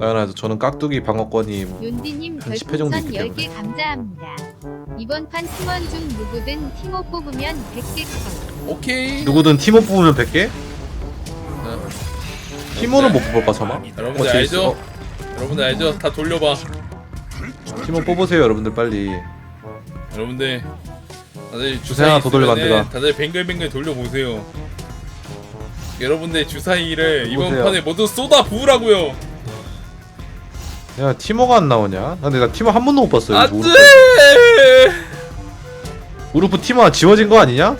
당연하죠. 저는 깍두기 방어권이 뭐 윤디님 한 10회 정도 별풍선 있기 10개 감사합니다. 이번 판 팀원 중 누구든 팀워 뽑으면 100개 컷. 오케이. 누구든 팀워 뽑으면 100개? 어. 팀워는 못 뽑을까 설마? 여러분들 어, 알죠? 어, 여러분들 알죠? 다 돌려봐. 팀워 뽑으세요 여러분들 빨리. 여러분들 다들 주사위 하나 더 돌려 있으면은 만들어. 다들 뱅글뱅글 돌려보세요. 여러분들 주사위를 이번 보세요. 판에 모두 쏟아 부으라고요. 야 팀워가 안 나오냐? 근데 나 팀워 한 번도 못 봤어. 이거 안돼. 우르프. 우르프 팀워 지워진 거 아니냐?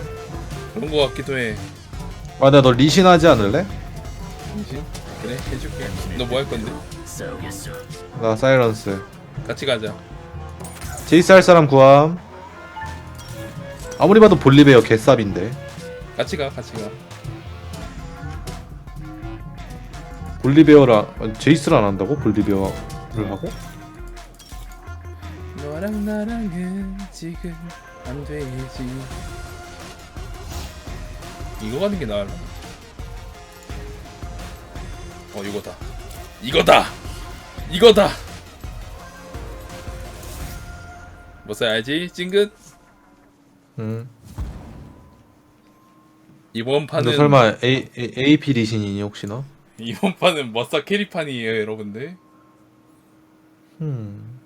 그런 거 같기도 해. 아 내가 너 리신하지 않을래? 잠시. 그래 해줄게. 너 뭐 할 건데? 나 사이런스. 같이 가자. 제이스 할 사람 구함. 아무리 봐도 볼리베어 개쌉인데. 같이 가. 같이 가. 볼리베어라 아, 제이스를 안 한다고? 볼리베어 를 하고? 너랑 나랑은 지금 안 되지. 이거 가는 게 나을라. 어 이거다. 이거다. 이거다. 뭐 써야지? 찡긋. 응. 이번 판은 설마 A, A, AP 리신이니 혹시 너? 이번 판은 머싸 캐리판이에요, 여러분들. 음.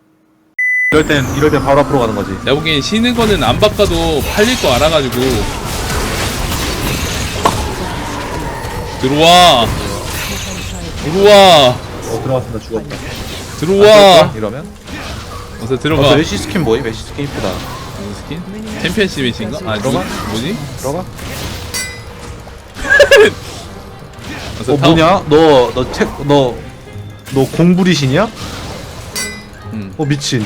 이럴 땐 이럴 땐 바로 앞으로 가는 거지. 내가 보기엔 쉬는 거는 안 바꿔도 팔릴 거 알아가지고 들어와 들어와 어 들어갔습니다 죽었다. 들어와 이러면? 어서 어, 들어가 저 애쉬 스킨 뭐임? 애쉬 스킨 이쁘다. 무슨 스킨? 챔피언십이신가? 아 들어가? 누, 뭐지? 들어가? 어서 어 타워. 뭐냐? 너 너 책 너 너 공부리신이야? 응. 어 미친.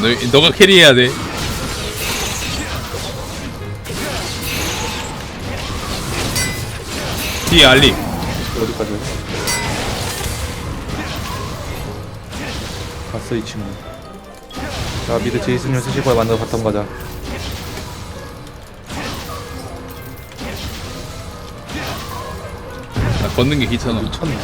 너, 너가 캐리해야 돼 뒤에 알리 어디까지? 갔어 이 친구. 자 미드 제이슨을 쓰실 거야 만나서 바텀 가자. 나 걷는 게 귀찮아 미쳤네.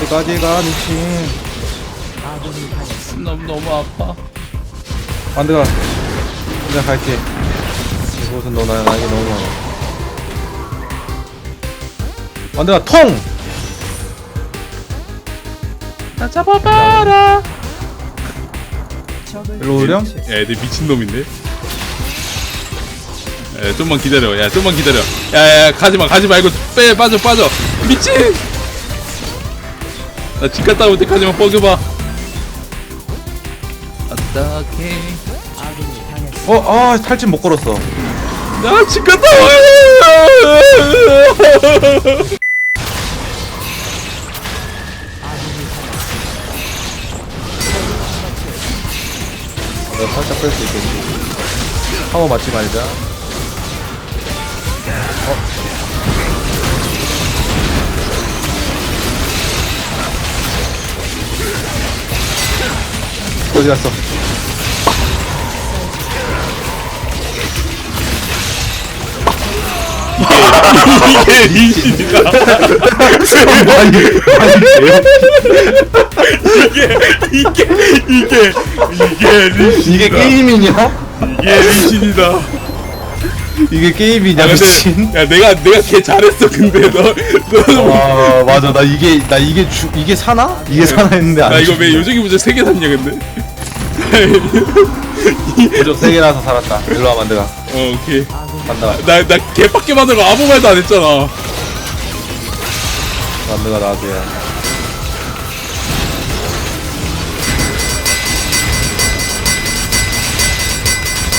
어디까지 가 미친. 너무 너무 아파 안들아 그냥 갈게 이곳은 너 나, 나에게 너무 많아 안들아 통! 나 잡아봐라 일로 오렴? 야, 애들 미친놈인데? 야, 좀만 기다려. 야, 좀만 기다려. 야, 야, 가지 마, 가지 말고 빼, 빠져, 빠져. 미친! 나 집 갔다 올 때까지만 뻐겨봐. 어떡해. 어? 아 탈진 못 걸었어 나 집 갔다 와 요! 내가 살짝 뺄 수 있겠지 파워 맞지 말자 어? 어디 갔어? 이게 아니 돼요? 이게, 이게, 이게 리신. 이게 게임이냐? 이게 리신이다. 이게 게임이냐 야, 미친 근데, 야, 내가, 내가 걔 잘했어, 근데 너, 너는 와 맞아 나 이게 나 이게 주 이게 사나? 이게 사나 했는데 안 나 이거. 왜 요정이 부자 3개 샀냐 근데? 무적 세 개라서 살았다. 일로 와 만들어. 어 오케이 간다. 나 나 개밖에 만들고 아무 말도 안 했잖아 만들어 나와줘야.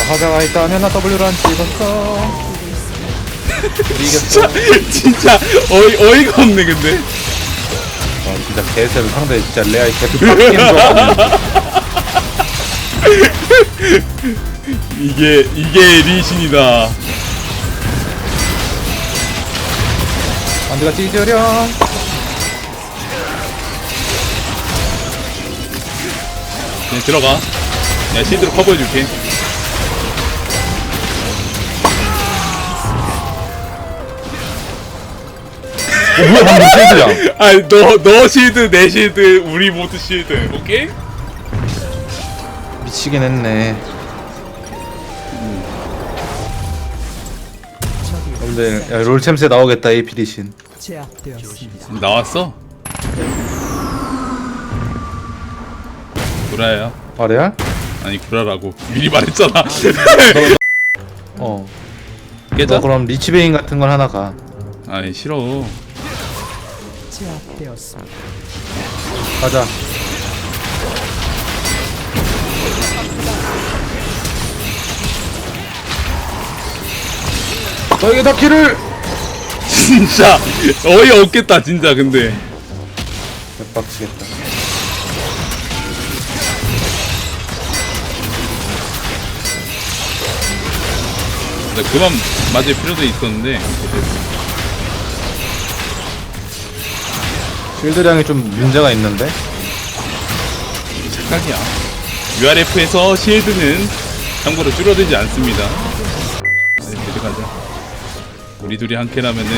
화자가 있다면 나 W를 안 찍었어. 우리 진짜 이겼어. 진짜 어이, 어이가 없네 근데 어, 진짜 개새로 상대 진짜 레알 개수 빡게임도 이게 이게 리신이다 만두가 찢으렴 그냥 들어가. 내가 실드로 커버해줄게. 어, 뭐야 방금 실드야? 아니 너너 실드 내 실드 우리 모두 실드. 오케이? 미치긴 했네. 여러분들 야, 롤챔스에 나오겠다 APD신 제압되었습니다. 나왔어? 구라야. 말이야? 아니, 구라라고. 미리 말했잖아. 어 깨자? 너 그럼 리치베인 같은 걸 하나 가 아니, 싫어. 제압되었습니다. 가자 너에게 덕키를 진짜 어이없겠다, 진짜, 근데. 개빡치겠다 근데 그만 맞을 필요도 있었는데. 실드량이 좀 문제가 있는데 착각이야. URF에서 실드는 참고로 줄어들지 않습니다. 네, 들어가자. 우리 둘이 한 캔하면은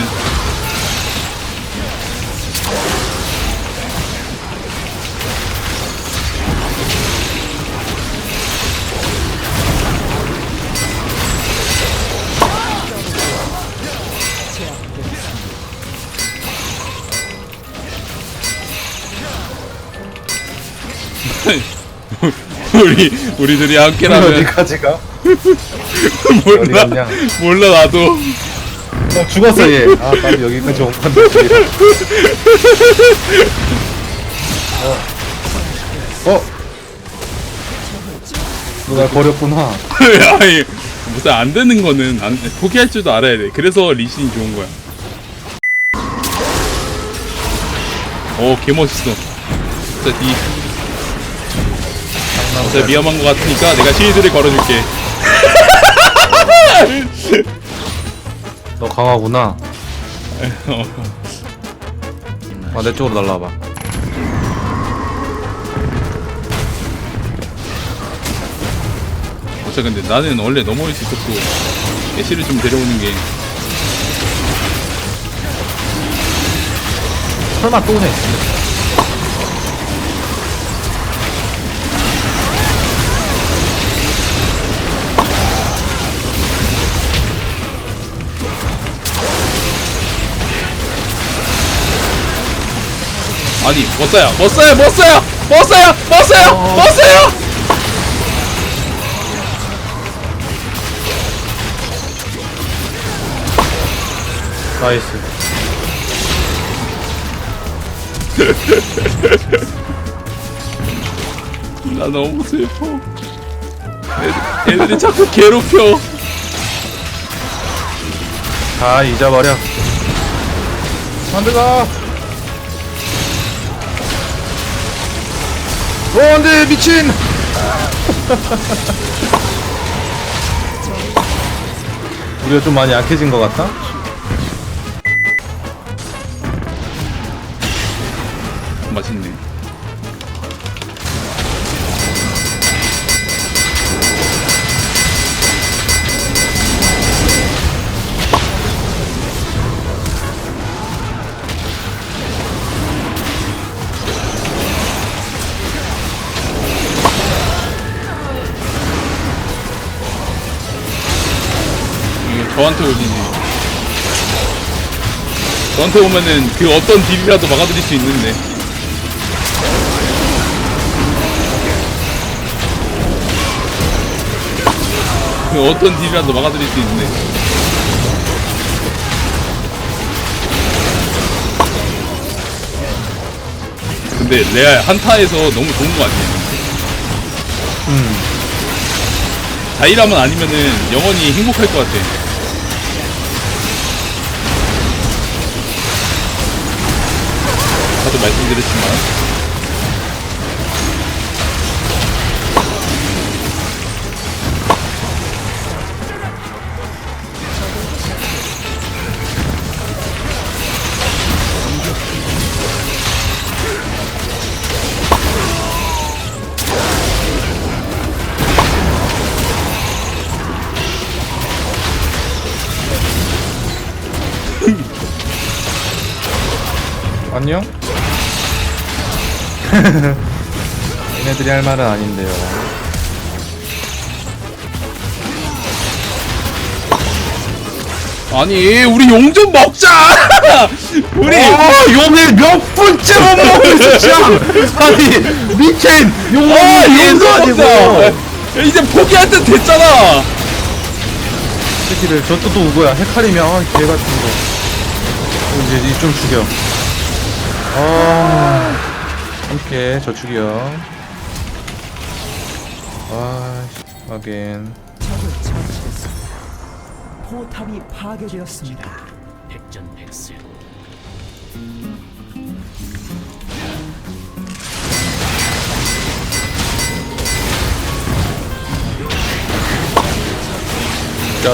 우리 우리 둘이 한 캔하면 어디까지 가? 몰라 어디 갔냐? 몰라 나도 어 죽었어 얘 아 빨리 여기까지 온 건데 어? 어? 너날 버렸구나 아니 무슨 안 되는 거는 안, 포기할 줄도 알아야 돼. 그래서 리신이 좋은 거야. 오, 개 멋있어. 진짜 디. 진짜 위험한 거 같으니까 내가 실드를 걸어줄게. 너 강하구나. 어, 아내 쪽으로 날라와봐. 어차 근데 나는 원래 넘어올 수 있었고 애쉬를 좀 데려오는 게 설마 또 오네 아니 못 써요? 못 써요? 못 써요? 못 써요? 못 써요? 못 써요? 나이스. 나 너무 슬퍼. 애들, 애들이 자꾸 괴롭혀. 다 잊어버려. 안들가 오 안돼 미친 우리가 좀 많이 약해진 것 같다? 맛있네 저한테 오지네 저한테 오면은 그 어떤 딜이라도 막아드릴 수 있는데. 그 어떤 딜이라도 막아드릴 수 있는데. 근데 레알 한타에서 너무 좋은 거 아니에요? 음. 자이라만 아니면은 영원히 행복할 것 같아 아까도 말씀드렸지만 안녕? 얘네들이 할 말은 아닌데요. 아니 우리 용 좀 먹자 우리 어, 용을 몇 번째 못 먹고 있어, 참! 아니, 미친! 용아 먹는 용도 먹자 아니고! 이제 포기할 때 됐잖아 새끼를, 저또또 우거야. 헤카리면, 아, 개 같은 거. 어, 이제, 이 좀 죽여. 아, 함께, 저 죽여. 아, 씨, 하긴. 적을 처치했습니다. 포탑이 파괴되었습니다. 백전백승 야, 너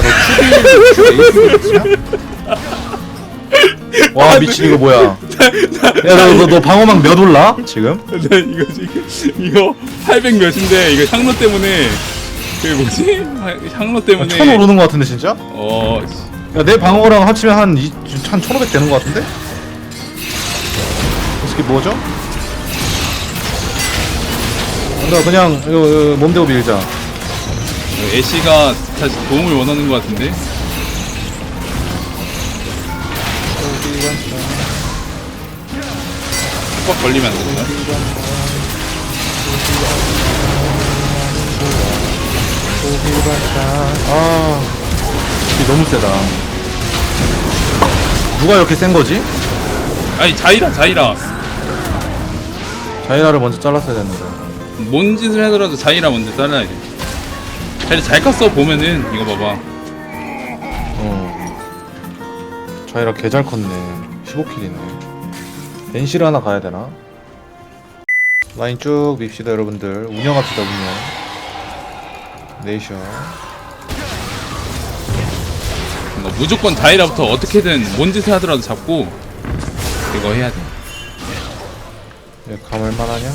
큐비, 와, 미친, 이거 뭐야. 야, 너, 너, 너 방어막 몇 올라? 지금? 나 이거 지금 이거 800 몇인데 이거 향로 때문에 그 뭐지 향로 때문에 천 오르는 것 같은데, 진짜? 어 씨. 야, 내 방어랑 합치면 한, 이, 한1500 되는 것 같은데? 이게 뭐죠? 뭔가 그냥, 이거, 이거 몸대고 밀자. 애쉬가 다시 도움을 원하는 것 같은데 빡 걸리면 안 된다 아, 이게 너무 세다. 누가 이렇게 센 거지? 아니 자이라 자이라 자이라를 먼저 잘랐어야 됐는데. 뭔 짓을 하더라도 자이라 먼저 잘라야 돼 자이라 잘 컸어 보면은 이거 봐봐 어. 자이라 개 잘 컸네. 15킬이네. 벤시를 하나 가야 되나? 라인 쭉 밉시다 여러분들. 운영합시다 운영. 네이션. 뭔가 무조건 자이라부터 어떻게든 뭔 짓을 하더라도 잡고 이거 해야 돼 얘 감을 만하냐?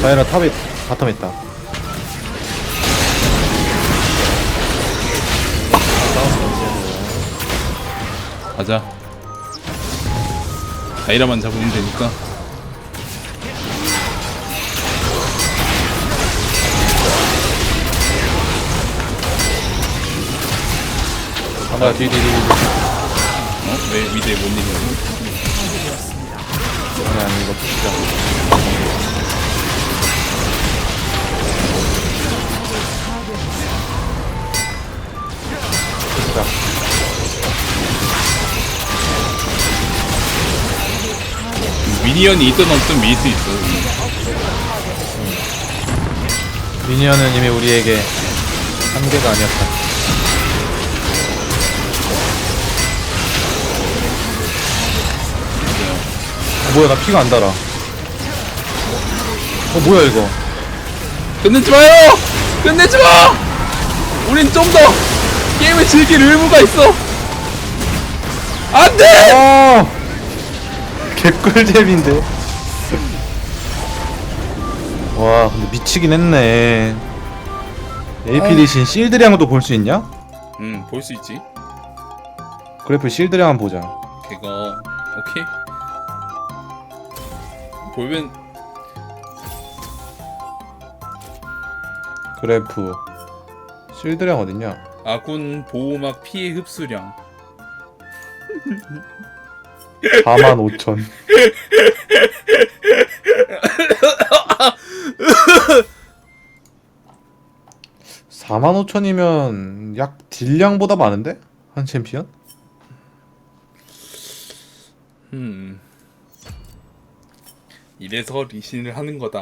자이라 탑에 바텀 있다. 가자 자이라만 잡으면 되니까 하나 뒤뒤뒤 어? 왜 미드에 못 이기냐 아니 아니 이거 진짜. 미니언이 있든 없든 밀수 있어 미니언은 이미 우리에게 한계가 아니었다. 어, 뭐야 나 피가 안 달아. 어 뭐야 이거? 끝내지 마요! 끝내지 마! 우린 좀 더 게임을 즐길 의무가 있어 안돼! 아 개꿀잼인데. 와 근데 미치긴 했네. AP 대신 실드량도 볼 수 있냐? 응볼 수 있지 그래프 실드량 한번 보자. 그거 오케이 보면 그래프 실드량 어딨냐? 아군 보호막 피해 흡수량 4만 5천. 사만 5천이면 약 딜량보다 많은데? 한 챔피언? 음 이래서 리신을 하는 거다